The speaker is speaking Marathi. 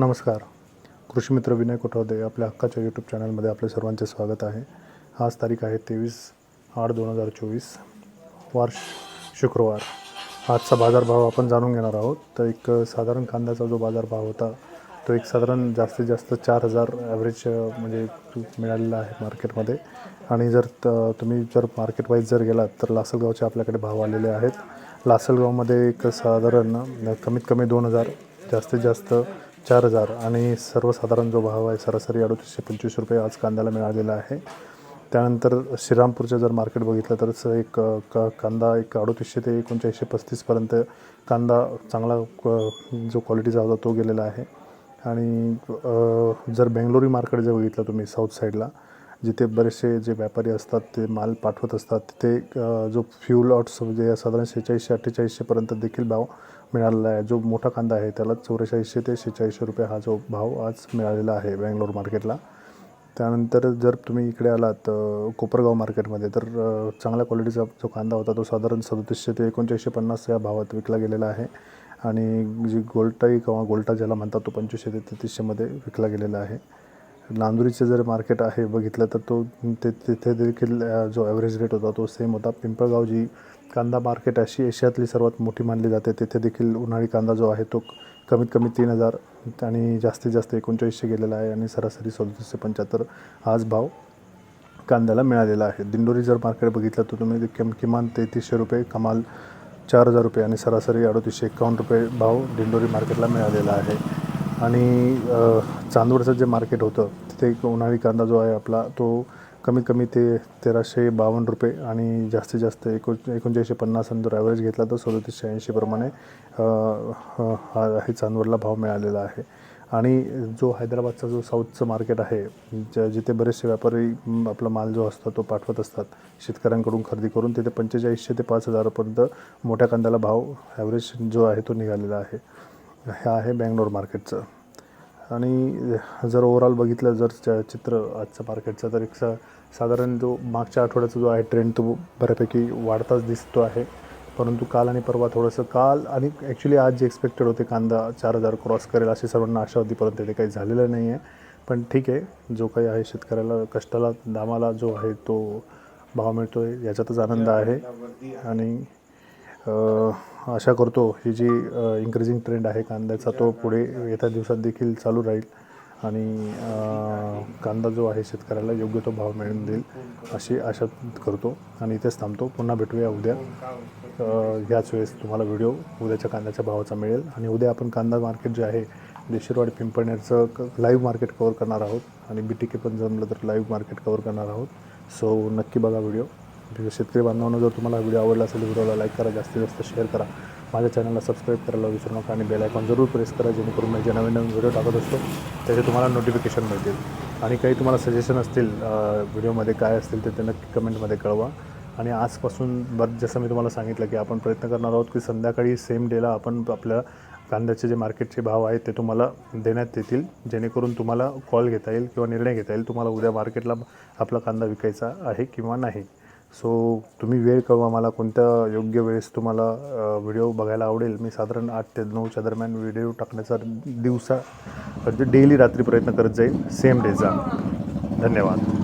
नमस्कार. कृषी मित्र विनय कोठावदे आपल्या हक्काच्या यूट्यूब चॅनलमध्ये आपले सर्वांचे स्वागत आहे. आज तारीख आहे तेवीस आठ दोन हजार चोवीस. वार शुक्रवार. आजचा बाजारभाव आपण जाणून घेणार आहोत. तर एक साधारण कांद्याचा जो बाजारभाव होता तो एक साधारण जास्तीत जास्त चार हजार ॲव्हरेज म्हणजे मिळालेला आहे मार्केटमध्ये आणि जर त- तुम्ही जर मार्केट वाईज जर गेलात तर लासलगावचे आपल्याकडे भाव आलेले आहेत. लासलगावमध्ये एक साधारण कमीत कमी दोन हजार जास्तीत जास्त चार हजार. आणि सर्वसाधारण जो भाव आहे सरासरी अडतीसशे पंचवीस रुपये आज कांद्याला मिळालेला आहे. त्यानंतर श्रीरामपूरचं जर मार्केट बघितलं तर एक का क कांदा एक अडतीसशे ते एकोणचाळीसशे पस्तीसपर्यंत कांदा चांगला जो क्वालिटीचा होता तो गेलेला आहे. आणि जर बेंगलोरी मार्केट जर बघितलं तुम्ही साऊथ साईडला जिथे बरेचसे जे व्यापारी असतात ते माल पाठवत असतात तिथे जो फ्यूल ऑट्स म्हणजे साधारण शेहेचाळीसशे अठ्ठेचाळीसशेपर्यंत देखील भाव मिळालेला आहे. जो मोठा कांदा आहे त्याला चौवेचाळीसशे ते शेहेचाळीसशे रुपये हा जो भाव आज मिळालेला आहे बेंगलोर मार्केटला. त्यानंतर जर तुम्ही इकडे आलात कोपरगाव मार्केटमध्ये तर चांगल्या क्वालिटीचा जो कांदा होता तो साधारण सदतीसशे ते एकोणचाळीसशे पन्नास या भावात विकला गेलेला आहे. आणि जी गोल्टाई किंवा गोल्टा ज्याला म्हणतात तो पंचवीसशे ते तेहतीसशेमध्ये विकला गेलेला आहे. नांदुरीचे जर मार्केट आहे बघितलं तर तो ते तिथे देखील जो ॲव्हरेज रेट होता तो सेम होता. पिंपळगाव जी कांदा मार्केट अशी एशियातली सर्वात मोठी मानली जाते. तिथे देखील उन्हाळी कांदा जो आहे तो कमीत कमी तीन हजार आणि जास्तीत जास्त एकोणचाळीसशे गेलेला आहे आणि सरासरी सदतीसशे पंच्याहत्तर आज भाव कांद्याला मिळालेला आहे. दिंडोरी जर मार्केट बघितलं तर तुम्ही किम किमान तेहतीसशे रुपये कमाल चार हजार रुपये आणि सरासरी अडतीसशे एकावन्न रुपये भाव दिंडोरी मार्केटला मिळालेला आहे. आणि चांदवडचं जे मार्केट होतं तिथे एक उन्हाळी कांदा जो आहे आपला तो कमीत कमी ते तेराशे बावन्न रुपये आणि जास्तीत जास्त एको एकोणचाळीसशे पन्नास आणि जर ॲव्हरेज घेतला तर सदतीसशे ऐंशीप्रमाणे हा हे चांदवडला भाव मिळालेला आहे. आणि जो हैदराबादचा जो साऊथचं मार्केट आहे ज जिथे बरेचसे व्यापारी आपला माल जो असतो तो पाठवत असतात. शेतकऱ्यांकडून खरेदी करून तिथे पंचेचाळीसशे ते पाच हजारापर्यंत मोठ्या कांद्याला भाव ॲव्हरेज जो आहे तो निघालेला आहे. हे आहे बँगलोर मार्केटचं. आणि जर ओव्हरऑल बघितलं जर च- चित्र आजचं मार्केटचं तर एक सा साधारण जो मागच्या आठवड्याचा जो आहे ट्रेंड तो बऱ्यापैकी वाढताच दिसतो आहे. परंतु काल आणि परवा थोडंसं काल आणि ॲक्च्युली आज जे एक्सपेक्टेड होते कांदा चार हजार क्रॉस करेल अशी सर्वांना आशा होती परंतु ते काही झालेलं नाही आहे पण ठीक आहे जो काही आहे शेतकऱ्याला कष्टाला दामाला जो आहे तो भाव मिळतो आहे याच्यातच आनंद आहे. आणि आशा करतो ही जी इन्क्रीजिंग ट्रेंड आहे कांद्याचा तो पुढे येत्या दिवसात देखील चालू राहील. आणि कांदा जो आहे शेतकऱ्याला योग्य तो भाव मिळून देईल अशी आशा करतो. आणि इथेच थांबतो. पुन्हा भेटूया उद्या. ह्याच वेळेस तुम्हाला व्हिडिओ उद्याच्या कांद्याच्या भावाचा मिळेल. आणि उद्या आपण कांदा मार्केट जे आहे देशीरवाडी पिंपळनेरचं क लाईव्ह मार्केट कवर करणार आहोत. आणि बी टी के पण जमलं तर लाईव्ह मार्केट कवर करणार आहोत. सो नक्की बघा व्हिडिओ. शेतकरी बांधवांना जर तुम्हाला व्हिडिओ आवडला असेल व्हिडिओला लाईक करा जास्तीत जास्त शेअर करा. माझ्या चॅनलला सबस्क्राईब करायला विसरू नका आणि बेल आयकॉन जरूर प्रेस करा जेणेकरून मी जे नवीन नवीन व्हिडिओ टाकत असतो त्याचे तुम्हाला नोटिफिकेशन मिळतील. आणि काही तुम्हाला सजेशन असतील व्हिडिओमध्ये काय असतील ते ते नक्की कमेंटमध्ये कळवा. आणि आजपासून बरं जसं मी तुम्हाला सांगितलं की आपण प्रयत्न करणार आहोत की संध्याकाळी सेम डेला आपण आपल्या कांद्याचे जे मार्केटचे भाव आहेत ते तुम्हाला देण्यात येतील. जेणेकरून तुम्हाला कॉल घेता येईल किंवा निर्णय घेता येईल तुम्हाला उद्या मार्केटला आपला कांदा विकायचा आहे किंवा नाही. सो तुम्ही वेळ कळवा मला कोणत्या योग्य वेळेस तुम्हाला व्हिडिओ बघायला आवडेल? मी साधारण आठ ते नऊच्या दरम्यान व्हिडिओ टाकण्याचा दिवसा म्हणजे डेली रात्री प्रयत्न करत जाईल. सेम डेचा धन्यवाद.